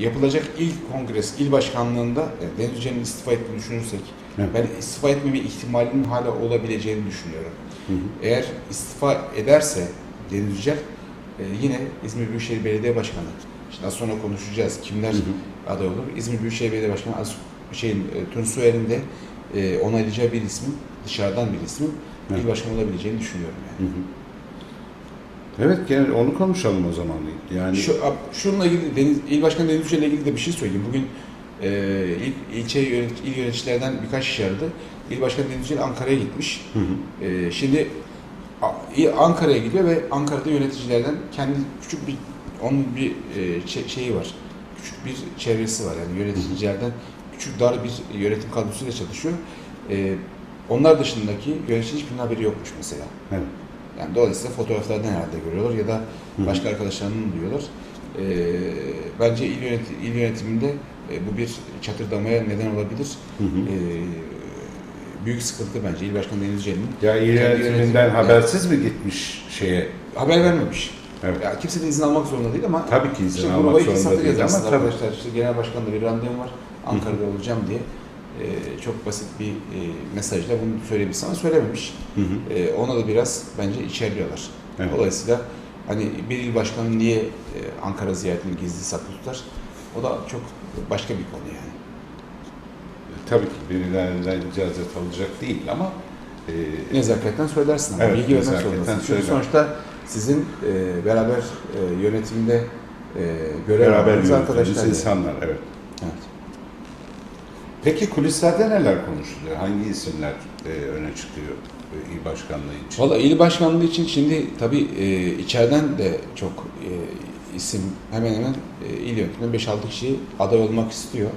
yapılacak ilk kongres, il başkanlığında e, Deniz Yücel'in istifa ettiğini düşünürsek, Evet. ben istifa etmeme ihtimalinin hala olabileceğini düşünüyorum. Hı hı. Eğer istifa ederse Deniz Yücel, e, yine İzmir Büyükşehir Belediye Başkanı, şimdi az sonra konuşacağız kimler Hı hı. aday olur. İzmir Büyükşehir Belediye Başkanı Az- şeyin, e, Tunç Soyer'in de e, onaylayacağı bir ismin, dışarıdan bir ismin Evet. il başkanı olabileceğini düşünüyorum yani. Hı hı. Evet, gel onu konuşalım o zaman. Yani Şu, şununla ilgili Deniz, İl Başkanı Deniz Yücel'le ilgili de bir şey söyleyeyim. Bugün e, il, ilçe yönet, il yöneticilerden birkaç kişi aradı. İl Başkanı Deniz Yücel Ankara'ya gitmiş. Hı hı. E, şimdi Ankara'ya gidiyor ve Ankara'da yöneticilerden kendi küçük bir onun bir e, şeyi var. Küçük bir çevresi var. Yani yöneticilerden küçük dar bir yönetim kadrosuyla çalışıyor. E, onlar dışındaki yönetici hiçbirinin haberi yokmuş mesela. Evet. Yani dolayısıyla fotoğraflardan herhalde görüyorlar ya da başka arkadaşlarının duyuyorlar. Ee, bence il, yönet- il yönetiminde e, bu bir çatırdamaya neden olabilir. Hı hı. Ee, büyük sıkıntı bence İl Başkanı Deniz Yücel'in. Ya il yönetiminden yönetim- habersiz mi gitmiş şeye? Haber vermemiş. Evet. Ya kimse de izin almak zorunda değil ama Tabii ki izin işte almak zorunda değil ama tabii. arkadaşlar. İşte genel başkanla bir randevum var. Ankara'da olacağım diye. Ee, çok basit bir e, mesajla bunu söyleyebilirsin ama söylememiş. Hı hı. Ee, ona da biraz bence içerliyorlar. Evet. Dolayısıyla hani bir il başkanı niye e, Ankara ziyaretini gizli saklı tutar? O da çok başka bir konu yani. Tabii ki birilerinden icazet alacak değil ama e, Nezaketen söylersin ama Evet, bilgi vermek zorundasın. Çünkü sonuçta sizin e, beraber e, yönetimde e, görev beraber aldığınız arkadaşlar. insanlar. Evet. Evet. Peki kulislerde neler konuşuluyor? Hangi isimler e, öne çıkıyor e, il başkanlığı için? Valla il başkanlığı için şimdi tabii e, içeriden de çok e, isim hemen hemen e, il yönetiminde 5-6 kişi aday olmak istiyor.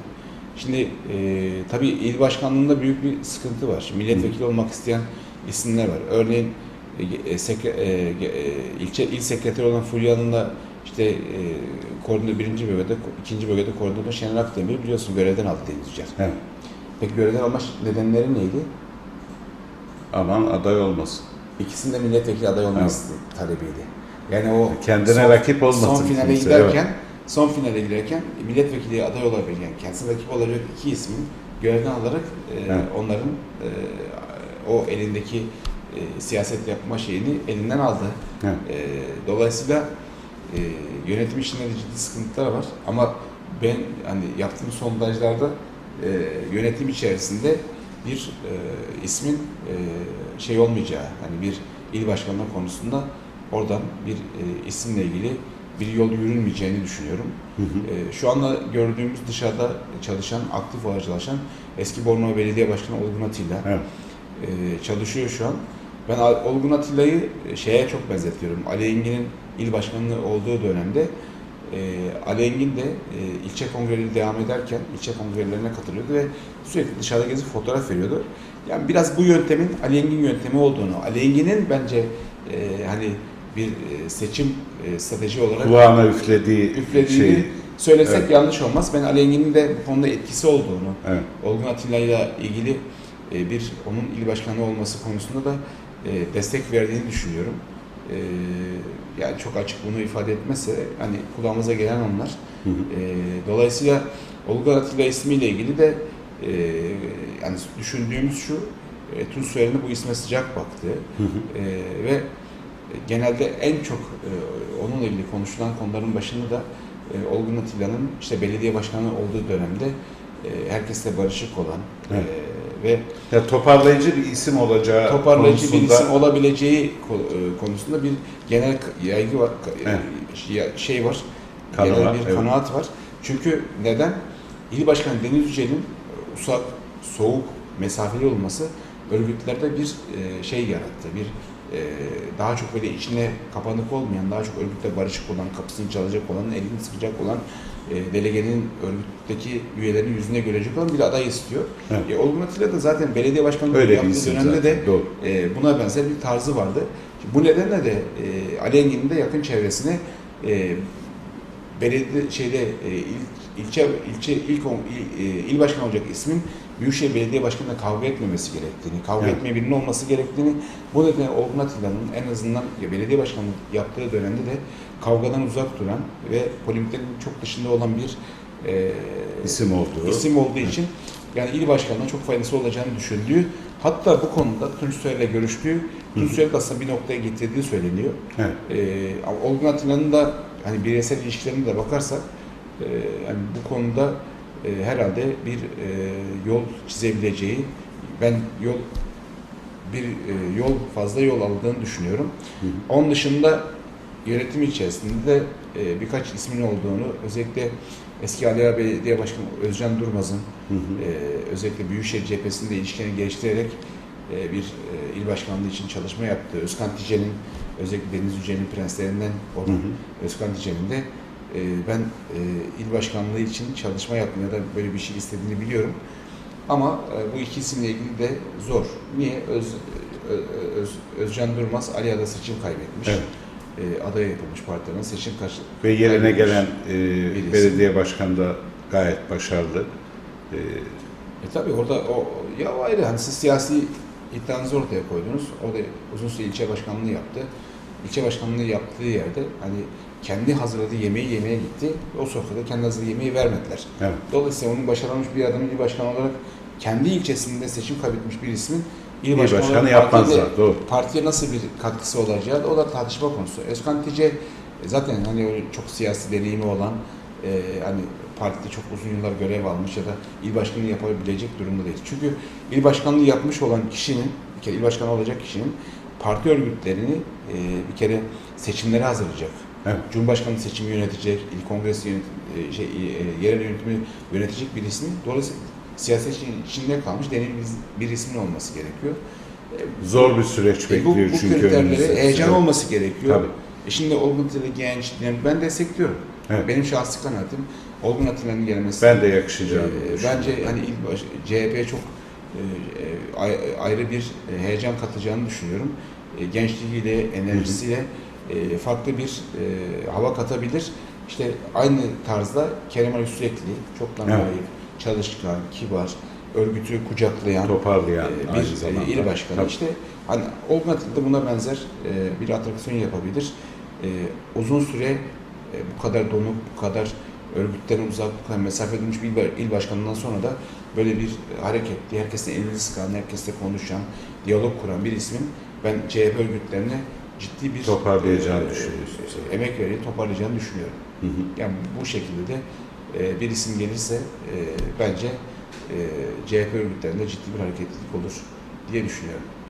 Şimdi e, tabii il başkanlığında büyük bir sıkıntı var. Şimdi milletvekili olmak isteyen isimler var. Örneğin e, e, sekre, e, e, ilçe il sekreteri olan Fulya Hanım da işte e, koordinatör birinci bölgede, ikinci bölgede koordinatör Şener Akdemir biliyorsun görevden aldı Deniz Yücel. Evet. Peki görevden alma nedenleri neydi? Aman aday olmasın. İkisinde milletvekili aday olması talebiydi. Yani o Kendine son, rakip olmasın son finale kimse, giderken son finale giderken milletvekili aday olabilen, kendisine rakip olacak iki ismin görevden alarak e, Evet. onların e, o elindeki e, siyaset yapma şeyini elinden aldı. Evet. E, dolayısıyla e, yönetim içinde de ciddi sıkıntılar var ama ben hani yaptığım sondajlarda e, yönetim içerisinde bir e, ismin e, şey olmayacağı, hani bir il başkanlığı konusunda oradan bir e, isimle ilgili bir yol yürünmeyeceğini düşünüyorum. Hı hı. E, şu anda gördüğümüz dışarıda çalışan, aktif olarak çalışan eski Bornova Belediye Başkanı Olgun Atilla Evet. e, çalışıyor şu an. Ben Olgun Atilla'yı şeye çok benzetiyorum. Ali Engin'in il başkanlığı olduğu dönemde e, Ali Engin de e, ilçe kongreleri devam ederken ilçe kongrelerine katılıyordu ve sürekli dışarıda gezip fotoğraf veriyordu. Yani biraz bu yöntemin Ali Engin yöntemi olduğunu, Ali Engin'in bence e, hani bir e, seçim e, strateji olarak Kulağına üflediği, üflediğini şey. söylesek Evet. yanlış olmaz. Ben Ali Engin'in de bu konuda etkisi olduğunu, Evet. Olgun Atilla ile ilgili e, bir onun il başkanı olması konusunda da e, destek verdiğini düşünüyorum. E, yani çok açık bunu ifade etmezse hani kulağımıza gelen onlar. Hı hı. E, dolayısıyla Olgun Atilla ismiyle ilgili de e, yani düşündüğümüz şu e, Tunç Soyer'in bu isme sıcak Hı hı. e, ve genelde en çok e, onunla ilgili konuşulan konuların başında da e, Olgun Atilla'nın işte belediye başkanı olduğu dönemde e, herkesle barışık olan Evet. e, ve Ya toparlayıcı bir isim olacağı toparlayıcı bir konusunda- isim olabileceği e, konusunda bir genel yaygı var, Evet. şey- var, Kanaat, genel bir evet. kanaat var. Çünkü neden? İl Başkanı Deniz Yücel'in uzak, soğuk, mesafeli olması örgütlerde bir e, şey yarattı. Bir daha çok böyle içine kapanık olmayan, daha çok örgütle barışık olan, kapısını çalacak olan, elini sıkacak olan e, delegenin örgütteki üyelerin yüzüne görecek olan bir aday istiyor. Evet. E, Olgun Atilla da zaten belediye başkanlığı Öyle yaptığı dönemde zaten. de Doğru. e, buna benzer bir tarzı vardı. Bu nedenle de e, Ali Engin'in de yakın çevresine e, belediye şeyde e, il, ilçe ilçe ilk il, e, il başkanı olacak ismin Büyükşehir Belediye Başkanı'na kavga etmemesi gerektiğini, kavga Evet. etmeye birinin olması gerektiğini, bu nedenle Olgun Atilla'nın en azından ya belediye başkanlığı yaptığı dönemde de kavgadan uzak duran ve polemiklerin çok dışında olan bir e, İsim olduğu. isim olduğu için yani il başkanına çok faydası olacağını düşündüğü hatta bu konuda Tunç Soyer'le görüştüğü Tunç Soyer'i de aslında bir noktaya getirdiği söyleniyor. Evet. Ee, Olgun Atilla'nın da hani bireysel ilişkilerine de bakarsak e, yani bu konuda e, herhalde bir e, yol çizebileceği ben yol bir e, yol fazla yol aldığını düşünüyorum. Hı hı. Onun dışında yönetim içerisinde de e, birkaç ismin olduğunu özellikle eski Aliya Belediye Başkanı Özcan Durmaz'ın Hı hı. ee, özellikle Büyükşehir cephesinde ilişkilerini geliştirerek e, bir e, il başkanlığı için çalışma yaptı. Özkan Tice'nin özellikle Deniz Yücel'in prenslerinden olan. Özkan Tice'nin de e, ben e, il başkanlığı için çalışma yaptığını ya da böyle bir şey istediğini biliyorum. Ama e, bu iki isimle ilgili de zor. Niye? Öz, Ö- Öz, Özcan Durmaz Aliya'da seçim kaybetmiş. Evet. E, aday yapılmış partilerin seçim kaç Ve yerine gelen e, Birisi. belediye başkanı da gayet başarılı. E, E tabii orada o ya ayrı hani siz siyasi iddianızı ortaya koydunuz. O da uzun süre ilçe başkanlığı yaptı. İlçe başkanlığı yaptığı yerde hani kendi hazırladığı yemeği yemeye gitti. O sofrada kendi hazırladığı yemeği vermediler. evet. Dolayısıyla onun başarılmış bir adamın il başkanı olarak kendi ilçesinde seçim kaybetmiş bir ismin il başkanı, başkanı yapmazlar. Doğru. partiye nasıl bir katkısı olacağı o da tartışma konusu. Özkan Tice e, zaten hani öyle çok siyasi deneyimi olan e, hani partide çok uzun yıllar görev almış ya da il başkanlığı yapabilecek durumda değil. Çünkü il başkanlığı yapmış olan kişinin, bir il başkanı olacak kişinin parti örgütlerini e, bir kere seçimlere hazırlayacak. Evet. Cumhurbaşkanlığı seçimi yönetecek, il kongresi yönet, e, şey, e, yerel yönetimi yönetecek bir ismin dolayısıyla siyaset içinde kalmış deneyimli bir, ismin olması gerekiyor. E, Zor bir süreç e, bekliyor bu, bu çünkü kriterlere önümüzde. heyecan Evet. olması gerekiyor. Tabii. E şimdi Olgun Atilla genç, yani ben destekliyorum. Evet. Benim şahsi kanaatim Olgun Atilla'nın gelmesi. Ben de yakışacağını e, bence hani ilk baş, CHP'ye çok ayrı bir e, heyecan katacağını düşünüyorum. E, gençliğiyle, enerjisiyle e, farklı bir e, hava katabilir. İşte aynı tarzda Kerem Ali Sürekli, çok Evet. naif, çalışkan, kibar, örgütü kucaklayan, toparlayan bir e, il başkanı Tabii. işte hani Atilla da buna benzer e, bir atraksiyon yapabilir. E, uzun süre e, bu kadar donuk, bu kadar örgütten uzak, bu kadar mesafe edilmiş bir il, başkanından sonra da böyle bir hareketli, herkesle elini sıkan, herkesle konuşan, diyalog kuran bir ismin ben CHP örgütlerine ciddi bir Toparlayacağını e, düşünüyorsunuz. e, emek vererek toparlayacağını düşünüyorum. Hı hı. Yani bu şekilde de e, bir isim gelirse e, bence e, CHP örgütlerinde ciddi bir hareketlilik olur diye düşünüyorum.